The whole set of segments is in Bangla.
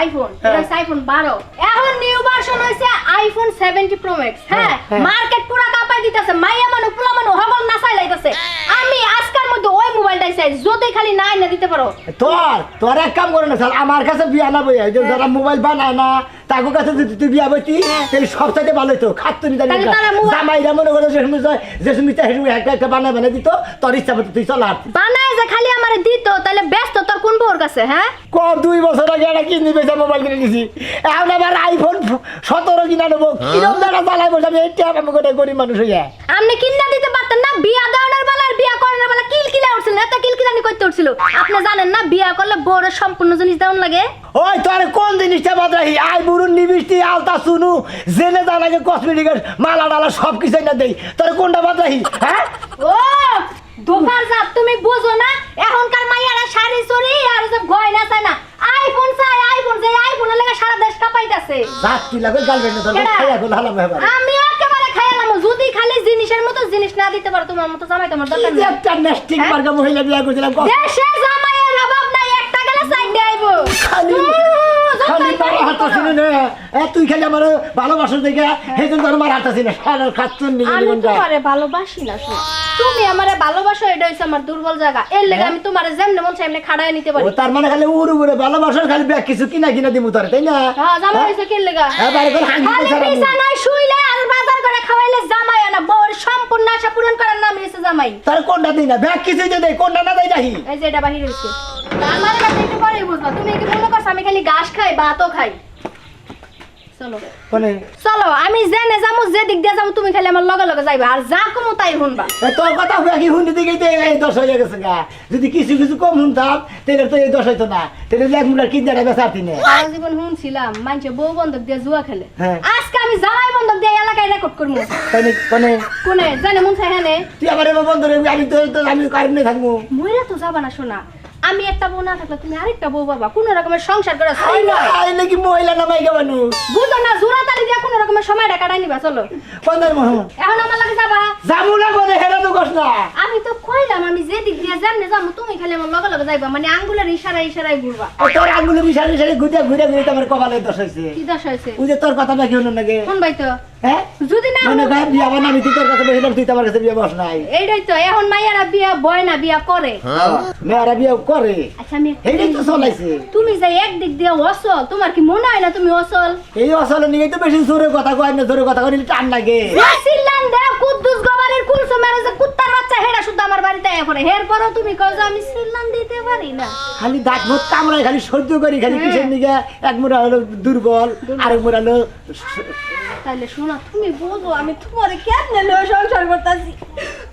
আইফোন হ্যাঁ। এটা হচ্ছে আইফোন 12 এখন নিউ ভার্সন হইছে আইফোন 70 প্রো ম্যাক্স হ্যাঁ হ্যাঁ। মার্কেট পুরো কাঁপাই দিতেছে মাইয়া মানু পোলা মানু হগল নাচাই লাইতেছে। আমি আজকের মধ্যে ওই মোবাইলটাই চাই যদি খালি নাই না দিতে পারো। তোর তোর এক কাম করে না স্যার আমার কাছে বিয়া না বইয়া যারা মোবাইল বানায় না তাকে কাছে যদি তুই বিয়া বইতি তাহলে সব চাইতে ভালো হতো খাত নিতে তাহলে জামাইরা মনে করে যে সময় যে সময় একটা একটা বানায় বানায় দিত তোর ইচ্ছা মতো তুই চল আর। বানায় যে খালি আমারে দিত তাহলে ব্যস্ত তোর কোন বউর কাছে হ্যাঁ? কম দুই বছর আগে একটা কিনে বেচা মোবাইল কিনে নিছি। এখন আবার আইফোন সতেরো কিনা নেব কিরম চালাই বসে আমি এইটা করে গরিব মানুষ হইয়া। আপনি কিনা দিতে পারতেন না বিয়া দেওয়ানোর বেলা আর বিয়া করানোর বেলা কিলকিলা উঠছিল এত কিলকিলানি করতে উঠছিল। আপনি জানেন না বিয়া করলে বউরের সম্পূর্ণ জিনিস দেওয়ান লাগে? ওই তোর কোন জিনিসটা আই বুরুন নিবিষ্টি আলতা সুনু জেনে যা লাগে কসমেটিকের মালা ডালা সব কিছুই না দেই। তোর কোনটা বাদরাহি হ্যাঁ? ও দোকান যা তুমি বুঝো না এখনকার মাইয়ারা শাড়ি চড়ি আর সব গয়না চায় না। আইফোন চাই আইফোন যে আইফোন লাগে সারা দেশ কাঁপাইতাছে। রাত তুই? খাইয়া হালাম আমি একেবারে খাইলাম যদি খালি জিনিসের মতো জিনিস না দিতে পারো তোমার মতো জামাই তোমার দরকার নেই। একটা নেস্টিক হ্যাঁ? মার্কা মহিলা বিয়া করছিলাম দেশে জামাইয়ের অভাব নাই একটা গেলে সাইড আইবো খালি খালি মারা না। তুই খালি আমার ভালোবাসার দেখে সেই জন্য তোর হাঁটাছি না। সারা খাচ্ছন আমি তোমারে ভালোবাসি না তুমি আমারে ভালোবাসো এটা হচ্ছে আমার দুর্বল জায়গা। এর লেগে আমি তোমারে যেমনে মন চাই খাড়ায় নিতে পারি। তার মানে খালি উড়ু উড়ে ভালোবাসার খালি ব্যাগ কিছু কিনা কিনা দিমু তোরে তাই না? হ্যাঁ জামাই হইছে কি লেগা? করে হাঙ্গি খালি ছাড়া শুইলে আর বাজার করে খাওয়াইলে জামাই আনা বউর সম্পূর্ণ আশা পূরণ করার নাম হইছে জামাই। তার কোনটা দিই না? ব্যাগ কিছু যে কোনটা না দেয় যাহি এই যে এটা বাহির হইছে। আমার কাছে একটু পরেই বুঝবা তুমি কি মনে করছ আমি খালি ঘাস খাই ভাতও খাই? মানে চলো আমি জেনে যামু যে দিক দিয়ে যামু তুমি খালি আমার লগে লগে যাইবা। আর যা কমু তাই শুনবা। তোর কথা কি হুন্ডি দিকে এই দশ হয়ে গেছে গা। যদি কিছু কিছু কম শুনতাম তাহলে তো এই দশ হইতো না। তাহলে এক মুলার বেসারতি না। সারা জীবন শুনছিলাম মানুষে বউ বন্ধক দিয়ে জুয়া খেলে। হ্যাঁ। আজকে আমি জামাই বন্ধক দিয়ে এলাকায় রেকর্ড করব তাই নাকি? মানে কোনে? জানে মন চাই হ্যাঁ তুই আমার বন্ধ আমি তো আমি কারেন্ট থাকব। মইরা তো যাবা না শোনা আমি একটা বউ না থাকলে তুমি আরেকটা বউ বাবা কোন রকমের সংসার করে আই না আই নাকি মহিলা না মাইকা মানুষ। বুঝো না জোড়া তালি দিয়ে কোন রকমের সময়টা কাটাই নিবা চলো। পন্দার মহ এখন আমার লাগে যাবা? যাব না বলে হেরা তো কস না। আমি তো কইলাম আমি যে দিক দিয়ে জানলে যাব তুমি খালি আমার লগে লগে যাইবা মানে আঙ্গুলের ইশারা ইশারায় ঘুরবা। তোর আঙ্গুলের বিষয় বিষয় ঘুরে ঘুরে ঘুরে তোমার কপালে দশ হয়েছে কি দশ হয়েছে ওই যে তোর কথা নাকি হলো নাকি? কোন বাই তো। হ্যাঁ? যদি না মনে কর বিয়া বানা আমি তোর কাছে বসে তুই আমার কাছে বিয়ে বস নাই। এইটাই তো এখন মাইয়ারা বিয়া বয় না বিয়া করে মেয়েরা বিয়ে করে। আচ্ছা আমি এইটাই তো চলাইছে তুমি যে একদিক দিয়ে অসল তোমার কি মনে হয় না তুমি অসল? এই অসলে নিয়ে তো বেশি জোরে কথা কয় না জোরে কথা কইলে টান লাগে। সিল্লান কুদ্দুস গবারের কুলসো মেরে যে কুত্তার বাচ্চা হেডা শুদ্ধ আমার বাড়িতে আয়া পড়ে। হের পরও তুমি কও যে আমি সিল্লান দিতে পারি না। খালি দাঁত মুখ কামড়ায় খালি সহ্য করি খালি কিসের নিগে? এক মুড়া হলো দুর্বল আরেক মুড়া হলো তাহলে শোনা তুমি বোঝো আমি তোমারে কেমনে লয়ে সংসার করতেছি।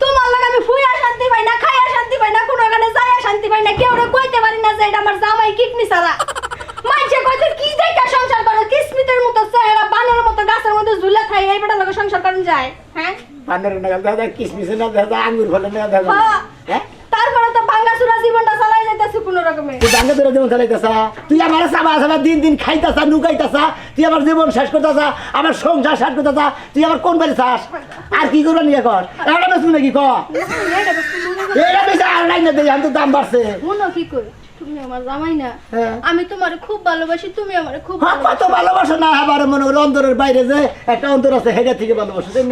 তোমার লাগে আমি ফুইয়া শান্তি পাই না খাইয়া শান্তি পাই না কোনো ওখানে যাইয়া শান্তি পাই না কেউ কইতে পারি না যে এটা আমার জামাই কিডনি ছাড়া। মাইছে কইতে কি দেখা সংসার করে? কিসমিতের মতো চেহারা বানরের মতো গাছের মধ্যে ঝুলে খাই এই বেটা লাগে সংসার করেন যায় হ্যাঁ? নাগাল দেখা যায় কিসমিসে না যায় আঙ্গুর ফলে না যায় হ্যাঁ। তারপরে তো ভাঙ্গা চুরা জীবনটা চালাই যাইতেছি কোনো রকমে। তুই ডাঙ্গে ধরে জীবন চালাইতেছা? তুই আমার সাবা সাবা দিন দিন খাইতেছা নুকাইতেছা? তুই আমার জীবন শেষ করতেছা আমার সংসার শেষ করতেছা তুই আমার কোন বাড়ি চাস? আর কি করবা নিয়ে কর? এটা বেশ নাকি ক? এটা বেশ আর নাই না দেই আমি তো দাম বাড়ছে। মনে কি কই তুমি আমার জামাই না। হ্যাঁ। আমি তোমারে খুব ভালোবাসি তুমি আমারে খুব হ্যাঁ, কত ভালোবাসো। না আবার মনে হলো অন্তরের বাইরে যে একটা অন্তর আছে হেডা থেকে ভালোবাসো তাই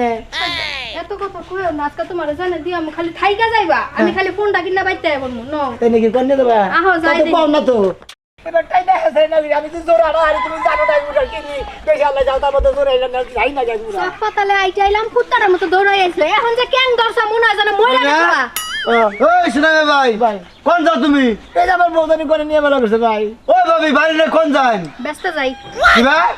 এত কথা কইও না আজকে তোমারে জানে দিও আমি খালি থাইকা যাইবা। আমি খালি ফোনটা কিনা বাইতে আইবো নো। তাই নাকি কন্যা দেবা? আহো, যাই দেখি। না তো? এবার তাই না আমি তো জোর আরও আর তুমি জানো না এগুলো কিনি বেশি আল্লাহ যাও তার মধ্যে জোর এলাম না যাই না যাই না। মতো দৌড়াই আইছে। এখন যে কেন দর্শা মনে হয় মইরা গেছে ওই সুনামে ভাই ভাই। কোন যাও তুমি? এই যে আমার বৌদানি করে নিয়ে বেলা করছে ভাই। ওই ভাবি বাড়ি না কোন যান ব্যস্ত যাই। কি ভাই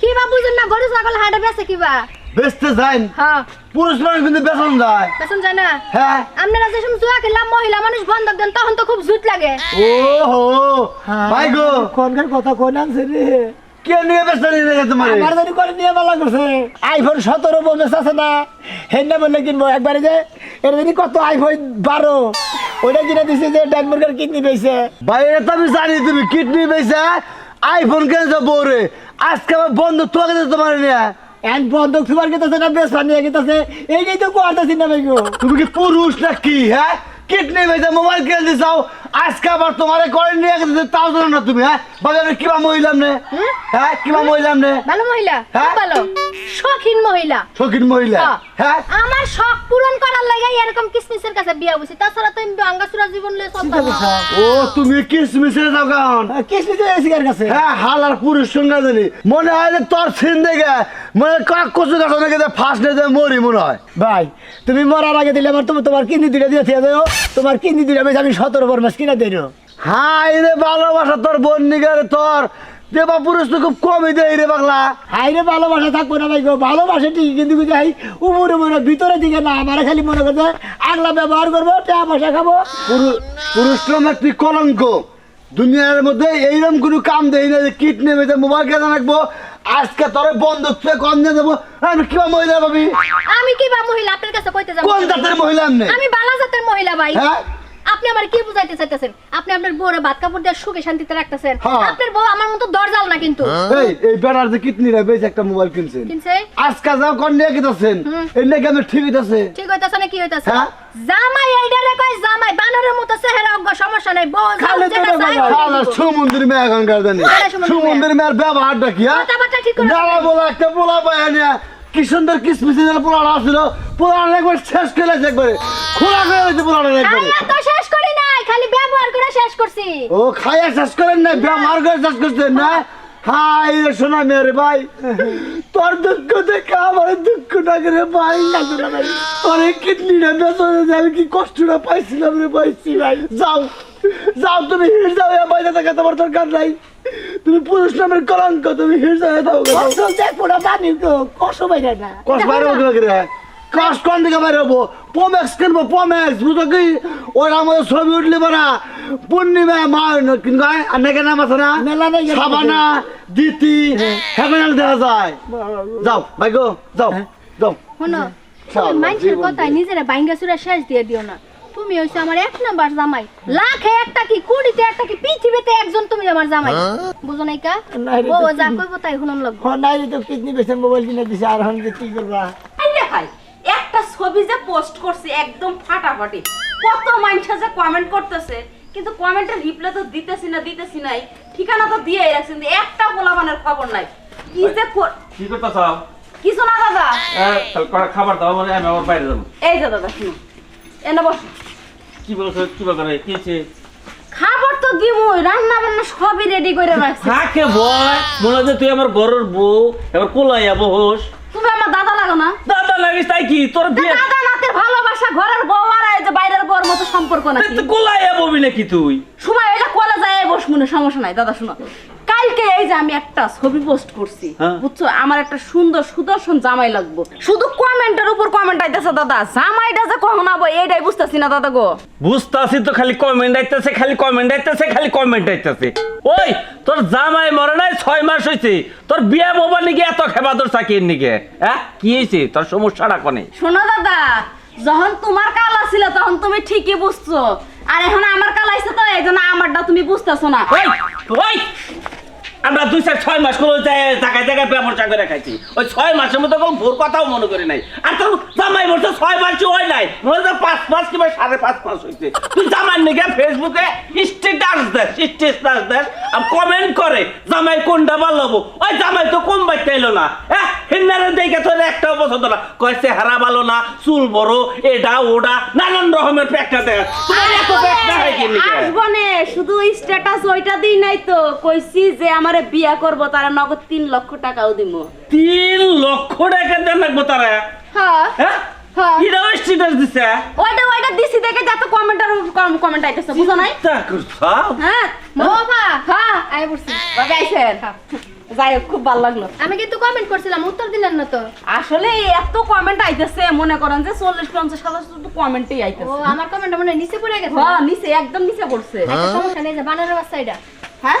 কি বা বুঝুন না গরু ছাগল হাটে বেচে কি বা? বেচতে যান হ্যাঁ। পুরুষ মানুষ কিন্তু বেতন যায়। বেচন যায় না? হ্যাঁ। আপনারা যে সময় জুয়া খেললাম মহিলা মানুষ বন্ধক দেন তখন তো খুব জুত লাগে। ও হো ভাই গো। কোনকার কথা কোন আনছে রে? কে নিয়ে বেচতে নিয়ে তোমার। আমার জানি করে নিয়ে বেলা করছে। আইফোন সতেরো বোনাস আছে না। হেন্না বললে কিনবো একবারে যে কত আইফোন বারো? ওইটা কিনে দিছে যে কিডনি পেয়েছে। ভাই এটা তো আমি জানি তুমি কিডনি বেচে আইফোন বউরে। আজকে আমার বন্ধ তোকে তোমার নিয়ে। এন বন্ধক সুপার গেতেছে না বেশ নিয়ে গেতেছে। এইটাই তো কোয়ারতেছি না ভাই তুমি কি পুরুষ নাকি হ্যাঁ? কিডনি মোবাইল কিনে দিছাও আজকে আবার তোমার করে নিয়ে গেছে তাও জানো না তুমি হ্যাঁ? কিবা মহিলাম নে হ্যাঁ? কিবা মহিলাম নে। ভালো মহিলা হ্যাঁ? ভালো। শখিন মহিলা। শৌখিন মহিলা হ্যাঁ। হ্যাঁ? আমার শখ পূরণ এরকম কিসমিসের কাছে বিয়া বসি? তাছাড়া তো আমি আঙ্গাসুরা জীবন লয়ে না। ও তুমি কিসমিসে যাও কারণ কিসমিস এসে কার কাছে। হ্যাঁ হাল আর পুরুষ সঙ্গে জানি। মনে হয় যে তোর সিন দেখে মনে কাক কচু গাছ অনেকে ফার্স্ট ডে মরি মনে হয়। ভাই তুমি মরার আগে দিলে আমার তুমি তোমার কিন্দি দুইটা দিয়ে দিয়ে দেও তোমার কিন্দি দুইটা বেশ আমি সতেরো বর মাস কিনা দিও হাই রে ভালোবাসা তোর বোন নিগারে তোর। দেবা পুরুষ তো খুব কমই দেয় রে রে ভালোবাসা থাকব না ভাই গো ভালোবাসা ঠিক কিন্তু হাই উপরে মনে ভিতরে দিকে না আমার খালি মনে আগলা ব্যবহার করব টাকা পয়সা খাব। পুরু- পুরুষ তুই কলঙ্ক। দুনিয়ার মধ্যে এইরকম কোনো কাম দেই না যে কিট যে মোবাইল কেনা রাখব আজকে তোর বন্ধ থেকে কম দিয়ে দেবো। আমি কিবা মহিলা পাবি আমি কি মহিলা? আপনার কাছে কইতে যাব। কোন জাতের মহিলা আমি বালা জাতের মহিলা ভাই। হ্যাঁ? আপনি আমার কি বুঝাইতে চাইতেছেন? আপনি আপনার বউরে ভাত কাপড় দিয়ে সুখে শান্তিতে রাখতেছেন। হ্যাঁ। আপনার বউ আমার মতো দরজাল না কিন্তু। এই এই বেড়ার যে কিডনি রে বেশ একটা মোবাইল কিনছেন। কিনছে? আজকে যাও কোন নিয়ে গেছেন এই নাকি আমি ঠিক হইতাছে? ঠিক হইতাছে না কি হইতাছে? হ্যাঁ? জামাই এইডারে কয় জামাই বানরের মতো চেহারা অজ্ঞ সমস্যা নাই। বউ খালি শালা দিব। সমুদ্রের মেয়ে এখনকার জানি? সমুদ্রের মেয়ের ব্যবহারটা কি হ্যাঁ? কথাবার্তা ঠিক করে দাঁড়া বলা। একটা পোলা পায় না কি সুন্দর কিসমিসি পোলাটা আসছিল পোলাটা একবার শেষ করে লাগছে একবারে। খোলা করে লাগছে পোলাটা একবারে তো শেষ করি নাই খালি ব্যবহার করে শেষ করছি। ও খাইয়া শেষ করেন না। ব্যবহার করে শেষ করছেন না? হাই রে শোনা মেরে ভাই তোর দুঃখ দেখে আমার দুঃখ লাগে রে ভাই অনেক কিডনিটা বেতনে আমি কি কষ্টটা পাইছিলাম রে পাইছি ভাই। যাও যাও তুমি হিট যাও এ বাইরে থাকা তোমার দরকার নাই। তুমি পুরুষ নামের কলঙ্ক তুমি হিট যাও দাও অসল না জানি তো কষ্ট বাইরে না। কষ্ট বাইরে হব কি রে কোন দিকে বাইরে হব পমেক্স কিনবো পমেক্স বুঝো কি? ওরা আমাদের ছবি উঠলে পারা পূর্ণিমা মা কিন্তু অনেকে নাম আছে না? মেলা নাই গেছে। সাবানা দিতি হেভেনাল দেখা যায়। যাও ভাই গো যাও যাও। শোনো মানুষের কথায় নিজেরা বাইঙ্গা সুরা শেষ দিয়ে দিও না। তুমি হইছো আমার এক নাম্বার জামাই। লাখে একটা কি কুড়িতে একটা কি পৃথিবীতে একজন তুমি আমার জামাই। বুঝো নাই কা? ও যা কইবো তাই শুনুন লাগবে হ্যাঁ নাই তো কিডনি বেছে মোবাইল কিনে দিছে আর হন যে কি করবা? ছবি যে পোস্ট করছে একদম ফাটাফাটি। কত মানুষ যে কমেন্ট করতেছে কিন্তু কমেন্টের রিপ্লাই তো দিতেছি না দিতেছি নাই। ঠিকানা তো দিয়ে রাখছেন একটা গোলাবানের খবর নাই। কি যে কি করতে চাও কিছু না দাদা। খাবার দাও মানে আমি আবার বাইরে যাব। এই যে দাদা শুনো এনে বস। কি বলছো কি করে কি হয়েছে? খাবার তো দিমই রান্না বান্না সবই রেডি করে রাখছি। থাকে ভয় মনে হয় তুই আমার ঘরের বউ এবার কোলাইয়া বহস। তুমি আমার দাদা লাগো না? দাদা লাগিস তাই কি? তোর বিয়ে দাদা নাতের ভালোবাসা ঘরের বউ আর এই যে বাইরের বউর মতো সম্পর্ক নাকি? তুই কোলাইয়া ববি নাকি তুই? সময় এটা কোলা যায় বস মনে সমস্যা নাই। দাদা শোনো। কালকে এই যে আমি একটা ছবি পোস্ট করছি হ্যাঁ। বুঝছ? আমার একটা সুন্দর সুদর্শন জামাই লাগবো। শুধু কমেন্টের উপর কমেন্ট আইতেছে দাদা। জামাইটা যে কখন আবো এইটাই বুঝতেছি না দাদা গো। বুঝতাছি তো খালি কমেন্ট আইতেছে খালি কমেন্ট আইতেছে খালি কমেন্ট আইতেছে। ওই তোর জামাই মরে নাই ছয় মাস হয়েছে তোর বিয়ে বাবার নিকে এত খেবা তোর চাকির নিকে হ্যাঁ? কি হয়েছে তোর সমস্যাটা কনে? শোনো দাদা যখন তোমার কাল ছিল তখন তুমি ঠিকই বুঝছ। আর এখন আমার তো আমারটা তুমি বুঝতেছো না। ওই ওই! আমরা দুই চার ছয় মাস জায়গায় জায়গায় করে খাইছি। ওই ছয় মাসের মতো কোনো ভোর কথাও মনে নাই। আর তোর জামাই বলছে ছয় মাস হয় নাই? মনে হচ্ছে পাঁচ মাস কিংবা সাড়ে পাঁচ মাস হয়েছে তুই জামাই ফেসবুকে আর কমেন্ট করে, জামাই কোনটা ভালো ওই জামাই তো কম বাইতে এলো না? হ্যাঁ হিন্দারে দেখে তোর একটাও পছন্দ না কয়েছে হারা ভালো না চুল বড় এটা ওটা নানান রকমের প্যাকটা দেখ তোমার এত প্যাকটা হয় কি নিকে? আসবনে শুধু স্ট্যাটাস ওইটা দিই নাই তো। কইছি যে আমারে বিয়া করব তারা নগদ লক্ষ টাকাও দিব তিন লক্ষ টাকা দেন লাগবো তারা। হ্যাঁ হ্যাঁ? হ্যাঁ। এটাও দিছে? ওইটা ওইটা দিছি দেখে যত কমেন্টার কমেন্ট আইতেছে বুঝো নাই? তা করছ? হ্যাঁ বাবা হ্যাঁ আই পড়ছি বাগাইছেন যাই হোক খুব ভালো লাগল। আমি কিন্তু কমেন্ট করছিলাম উত্তর দিলেন না তো। আসলে এত কমেন্ট আইতেছে মনে করেন যে চল্লিশ পঞ্চাশ হাজার শুধু কমেন্টই ও আমার কমেন্ট মনে নিচে পড়ে গেছে হ্যাঁ নিচে একদম নিচে পড়ছে। সমস্যা নেই যে বানানোর বাচ্চা এটা। হ্যাঁ?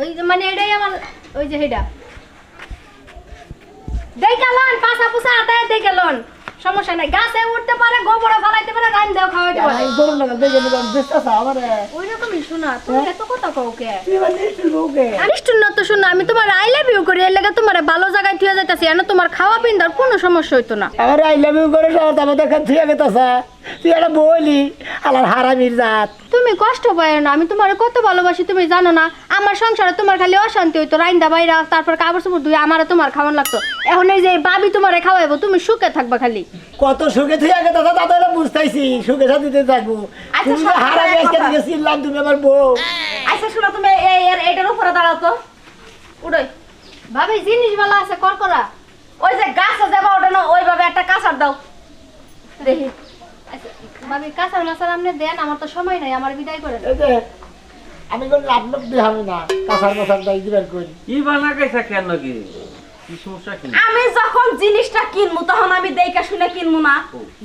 ওই যে মানে এটাই আমার ওই যে এটা। দেখালন পাশা পুষা আতায় দেখালন সমস্যা নাই। গাছে উঠতে পারে গোবরে ফলাইতে পারে রাইন দেও খাওয়াইতে পারে। এই গরম লাগা দেখে নিলাম বেস্তাসা আমার। ওই রকমই শোনা তুমি এত কথা কও কে? তুই মানে লোকে আনিষ্টুন না তো শোনা আমি তোমার আই লাভ ইউ করি এর লাগে তোমার ভালো জায়গায় থুয়ে যাইতাছি এনে তোমার খাওয়া পিন্দার কোনো সমস্যা হইতো না। আমার আই লাভ ইউ করে সব আমাদের কাছে থুয়ে গেতাসা তুই একটা বলি আলার হারামির জাত। তুমি কষ্ট পায় না আমি তোমার কত ভালোবাসি তুমি জানো না। আমার সংসারে তোমার খালি অশান্তি হইতো রাইন্দা বাইরা তারপর কাপড় চোপড় ধুয়ে আমার তোমার খাওয়ান লাগতো। এখন এই যে বাবি তোমারে খাওয়াইবো তুমি সুখে থাকবা খালি। কত সুখে থুয়ে গেতাসা তা তো এটা বুঝতেছি সুখে সাথে থাকব। আচ্ছা, তুমি হারামি কথা। আজকে দিকে চিনলাম তুমি আমার বউ। আচ্ছা শোনো তুমি এই এর এটার উপরে দাঁড়াও তো। উড়োই ভাবি জিনিস ভালো আছে কর করা। ওই যে গাছে যাবা ওটা না ওইভাবে একটা কাঁচার দাও। দেখি। আচ্ছা, ভাবি কাঁচার মাছার আপনি দেন আমার তো সময় নাই আমার বিদায় করে দেন। এই যে আমি কোনো লাভ লোক দিয়ে হবে না। কাঁচার মাথার দাই দিবার করি। ই বানা গেছে কেন কি? কি সমস্যা কি? আমি যখন জিনিসটা কিনবো তখন আমি দেখে শুনে কিনবো না।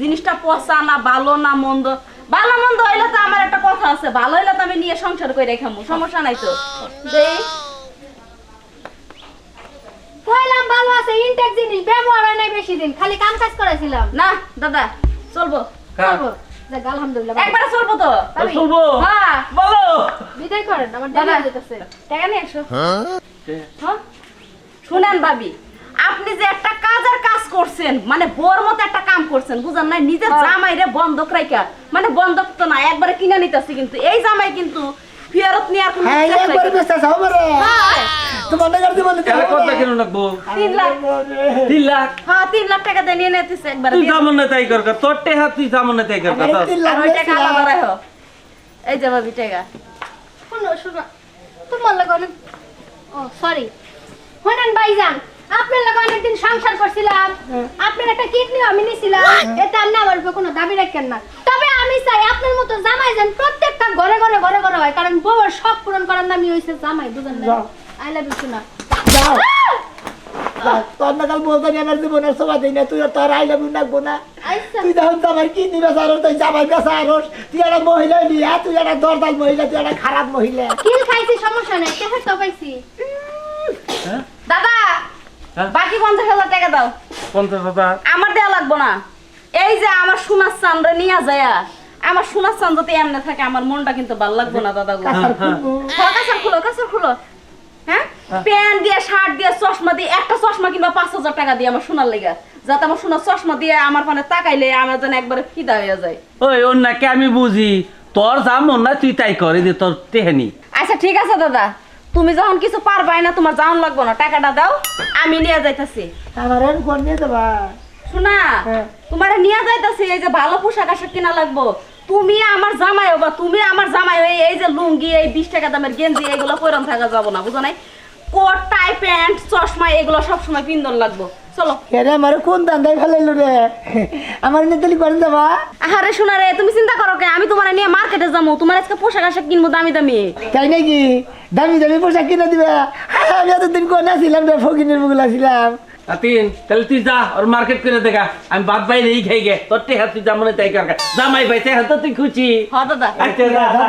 জিনিসটা পচা না ভালো না মন্দ। ভালো মন্দ হইলে তো আমার একটা কথা আছে ভালো হইলে তো আমি নিয়ে সংসার করে রেখামু সমস্যা নাই তো। দেই কইলাম ভালো আছে ইনটেক জিনিস ব্যবহার হয় নাই বেশি দিন খালি কাম কাজ করেছিলাম না দাদা চলবো করব যাক, আলহামদুলিল্লাহ ভাবি। চলবো তো। চলবো? হ্যাঁ। বলো। বিদায় করেন আমার দাদা দাদা যেতেছে টাকা নিয়ে এসো হ্যাঁ? শুনেন ভাবি আপনি যে একটা কাজের কাজ করছেন মানে বোর মতো একটা কাম করছেন বুঝেন না নিজের জামাই রে বন্ধক রাইকা মানে বন্ধক তো না একবারে কিনে নিতেছি কিন্তু। এই জামাই কিন্তু কোনো হ্যাঁ একবারে রে হ্যাঁ, তোমার নাগার দিব না তাহলে কত কেন রাখব? তিন লাখ। তিন লাখ? হ্যাঁ তিন লাখ টাকা দিয়ে নিয়ে নিতেছে একবারে। তুই না তাই কর তোর টেহা তুই যেমন না তাই কর লাখ আর ওই টাকা আলাদা রাখো। এই যে ভাবি টাকা শোনো শোনো। তোমার লাগে অনেক ও সরি শোনেন ভাইজান আপনার লাগে অনেকদিন সংসার করছিলাম। আপনার একটা কিডনি আমি নিছিলাম। আপনি আমার উপর কোনো দাবি রাখেন না। তবে আমি চাই আপনার মতো জামাই যেন প্রত্যেকটা ঘরে ঘরে ঘরে ঘরে হয় কারণ বউয়ের সব পূরণ করার নামই হয়েছে জামাই বুঝেন না? আই লাভ ইউ যাও। যাও, তোর নাগাল বলতে আমার জীবনের সবাই দিই না তুই তোর আই লাভ ইউ ডাকবো না। আচ্ছা। তুই যখন জামাই কি দিবে সারো তুই জামাই বেসা আরস তুই একটা মহিলা নিয়া তুই একটা দরদাল মহিলা তুই একটা খারাপ মহিলা। কিল খাইছি সমস্যা নাই। তো পাইছি? দাদা হ্যাঁ? বাকি পঞ্চাশ হাজার টাকা দাও। পঞ্চাশ হাজার? আমার দেওয়া লাগবো না। এই যে আমার সোনার চান্দ্রে নিয়ে যায় আমার সোনার চান্দ যদি এমনি থাকে আমার মনটা কিন্তু ভালো লাগবো না দাদা গো কাছার খুলবো হ্যাঁ, কাঁচার খুলো কাঁচার খুলো। হ্যাঁ? প্যান্ট দিয়ে শার্ট দিয়ে চশমা দিয়ে একটা চশমা কিংবা পাঁচ হাজার টাকা দিয়ে আমার সোনার লেগে। যাতে আমার সোনার চশমা দিয়ে আমার মানে তাকাইলে আমার যেন একবারে ফিদা হয়ে যায়। ওই অন্যকে আমি বুঝি তোর যেমন না তুই তাই করে তোর আচ্ছা ঠিক আছে দাদা। তুমি যখন কিছু পারবাই না তোমার যাওন লাগবো না। টাকাটা দাও আমি নিয়ে যাইতাছি। আমার আর কোন নিয়ে যাবা? শোনা হ্যাঁ। তোমার নিয়ে যাইতাছি এই যে ভালো পোশাক আশাক কিনা লাগবো। তুমি আমার জামাই বা তুমি আমার জামাই হয়ে এই যে লুঙ্গি এই বিশ টাকা দামের গেঞ্জি এগুলো পরম থাকা যাব না বুঝো নাই? কোট টাই প্যান্ট চশমা এগুলো সবসময় পিন্দন লাগবো। চলো। কেরে আমার কোন দান্দাই ফেলাইলো রে? আমার নেতালি করেন যাবা? আরে শোনা রে তুমি চিন্তা করো কে? আমি তোমার নিয়ে মার্কেটে যাব তোমার আজকে পোশাক আশাক কিনবো দামি দামি। তাই নাকি? দামি দামি পোশাক কিনে দিবে? আমি এতদিন কোন ছিলাম রে ফকিনের মুগুলা ছিলাম তিন তাহলে তুই যা ওর মার্কেট করে দেখা। আমি বাদ বাইরে এই খাই গে। তোর টেহা তুই না তাই কর জামাই ভাই টেহা তো তুই খুশি দাদা। আচ্ছা যা, যা।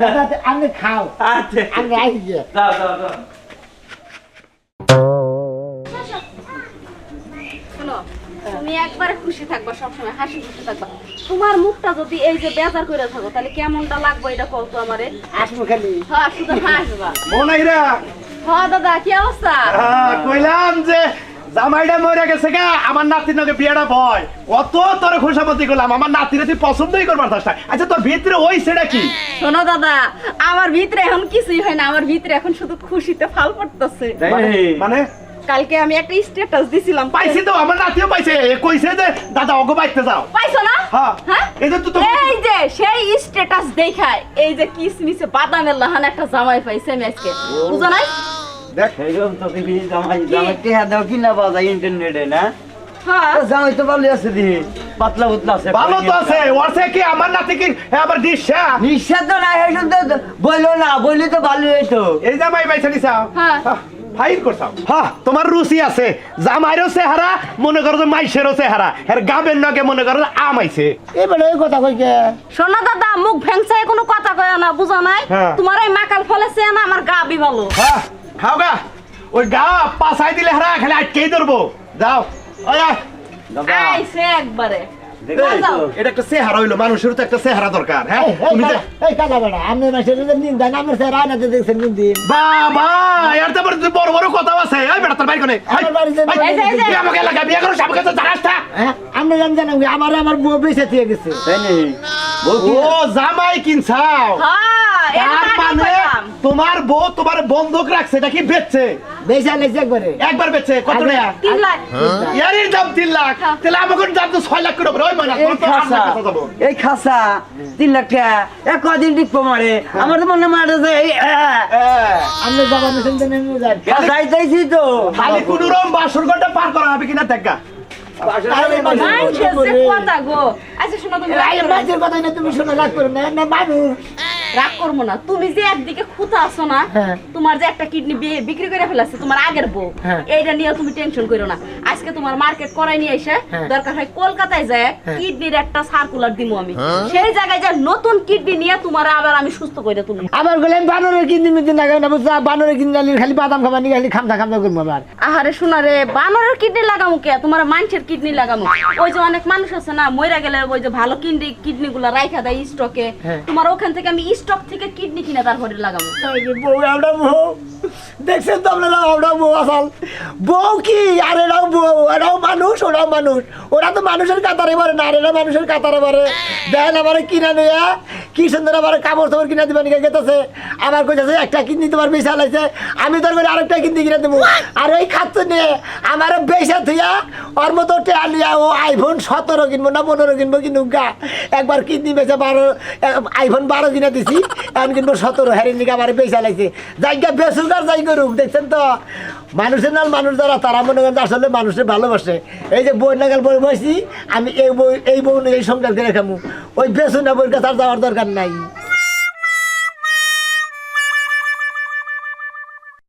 দাদা দাদা আমি খাও। আচ্ছা। আমি আই যাও যাও যাও তুমি একবারে খুশি থাকবা সবসময় হাসি খুশি থাকবা। তোমার মুখটা যদি এই যে বেজার করে থাকো তাহলে কেমনটা লাগবে এটা তো আমারে? আসব খালি। হ্যাঁ শুধু হাসবা মনাইরা হ্যাঁ দাদা কি অবস্থা? কইলাম যে জামাইটা মরে গেছে গা আমার নাতির নাকি বিয়েটা ভয় কত তোর খুশামতি করলাম আমার নাতিরে তুই পছন্দই করবার না। আচ্ছা তোর ভিতরে ওই সেটা কি? শোনো দাদা আমার ভিতরে এখন কিছুই হয় না আমার ভিতরে এখন শুধু খুশিতে ফাল পড়তেছে। মানে কালকে আমি একটা স্ট্যাটাস দিছিলাম। পাইছি তো আমার নাতিও পাইছে। এ কইছে যে দাদা অগো বাইতে যাও। পাইছো না? হ্যাঁ। হ্যাঁ? এই যে তো তো- এই যে সেই স্ট্যাটাস দেখায়। এই যে কিসমিসে বাদামের লাহান একটা জামাই পাইছে আমি আজকে। বুঝো নাই? দেখ। এইরকম তো দেখি জামাই কি? জামাই টেহা দাও কিনা পাওয়া যায় ইন্টারনেটে না? হ্যাঁ। জামাই তো ভালো আছে দি। পাতলা পুতলা আছে ভালো তো আছে। ওরছে কি আমার নাতি কি হ্যাঁ, আবার দিশা? নিঃশ্বাস তো না এই তো বলল না বললে তো ভালো হইতো। এই জামাই পাইছে নিছাও হ্যাঁ। ফাইন করছাও হ্যাঁ তোমার রুচি আছে। জামাইরও চেহারা মনে করো যে মাইসেরও চেহারা। এর গাবের নগে মনে করো যে আম আইছে। এবারে ওই কথা কই কে? শোনো দাদা মুখ ভেংসায় কোনো কথা কয় না বুঝো নাই? হ্যাঁ। তোমার এই মাকাল ফলেছে না আমার গা বি ভালো। হ্যাঁ খাও গা। ওই গা পাছাই দিলে হারা খালি আটকেই ধরবো। যাও। ওই আয়। দাদা আইছে একবারে। এটা একটা চেহারা হইল মানুষের তো একটা চেহারা দরকার হ্যাঁ? তুমি এই কালা বেড়া আপনার মাসের নিন দেন আমার স্যার আয়নাতে দেখছেন কোন দিন বাবা এর তো আবার বড় বড় কথা আছে। এই বেড়া তোর কোনে আমার বাড়িতে। তুই আমাকে এলাকায় বিয়ে করো আমাকে তো জানাস না হ্যাঁ আপনি জান জানেন আমার আমার বউ বেঁচে দিয়ে গেছে। ও জামাই কিনছাও। হ্যাঁ। তার মানে তোমার বউ তোমার বন্ধক রাখছে এটা কি বেচছে? বেঁচে লাগছে একবারে। একবার বেচছে কত টাকা? তিন লাখ। ইয়ারির দাম তিন লাখ। হ্যাঁ। তাহলে আমাকে দাম তো ছয় লাখ করে হবে ওই মানে এই খাসা এই খাসা তিন লাখ টাকা। এক কদিন টিকবো মারে? আমার তো মনে মারে যে এই আহ, বাবা মিশন দেন যান যাইতেছি তো। খালি কোন রকম ঘণ্টা পার করা হবে কিনা দেখা। মাইনছে কথা গো। আচ্ছা শোনো তুমি কথা না। শোনা রাগ করো না। না মানুষ। রাগ করব না। তুমি যে একদিকে খুঁতা আছো না হ্যাঁ। তোমার যে একটা কিডনি বিক্রি করে ফেলাছে তোমার আগের বউ হ্যাঁ। এইটা নিয়ে তুমি টেনশন করো না। আজকে তোমার মার্কেট করাই নিয়ে এসে হ্যাঁ। দরকার হয় কলকাতায় যায় কিডনির একটা সার্কুলার দিমু আমি। সেই জায়গায় যে নতুন কিডনি নিয়ে তোমার আবার আমি সুস্থ করে তুমি আবার গেলে বানরের কিনতে মিনতে না না বুঝছ? বানরের কিনতে আনলে খালি বাদাম খাবার নিয়ে খালি খামতা খামতা করব আবার। আহারে শোনা রে বানরের কিডনি লাগামু কে? তোমার মানুষের কিডনি লাগামু। ওই যে অনেক মানুষ আছে না মইরা গেলে ওই যে ভালো কিডনি কিডনি গুলা রাইখা দেয় স্টকে। তোমার ওখান থেকে আমি স্টক থেকে কিডনি কিনে তারপরে লাগাবো। আমরা দেখছেন তো আপনারা? আমরা বউ আসাল। বউ কি? আর এরাও বউ, এরাও মানুষ, ওরাও মানুষ। ওরা তো মানুষের কাতারে পারে না, আর এরা মানুষের কাতারে পারে দেখেন আমার কিনা নিয়ে, কি সুন্দর আমার কাপড় চাপড় কিনা দিবা নিকে গেতেছে আমার কইতেছে, একটা কিডনি তোমার বেশি লাইছে আমি তোর করে আরেকটা কিডনি কিনে দেবো। আর এই খাচ্ছে নিয়ে আমার বেসা থুইয়া ওর মতো টেয়া লিয়া ও আইফোন সতেরো কিনবো না পনেরো কিনবো কিনবো গা, একবার কিডনি বেচে বারো আইফোন বারো কিনে দিছি, এখন কিনবো সতেরো। হ্যারির নিকে আমার বেসা লাগছে জায়গা বেসুক যাই করুক, দেখছেন তো? মানুষের নাল মানুষ তারা মনে করেন আসলে মানুষের ভালোবাসে। এই যে বই নাগাল বই বসি, আমি এই বই এই বউ এই সংসার করে খামু। ওই বেসু না বইয়ের কাছে আর যাওয়ার দরকার নাই।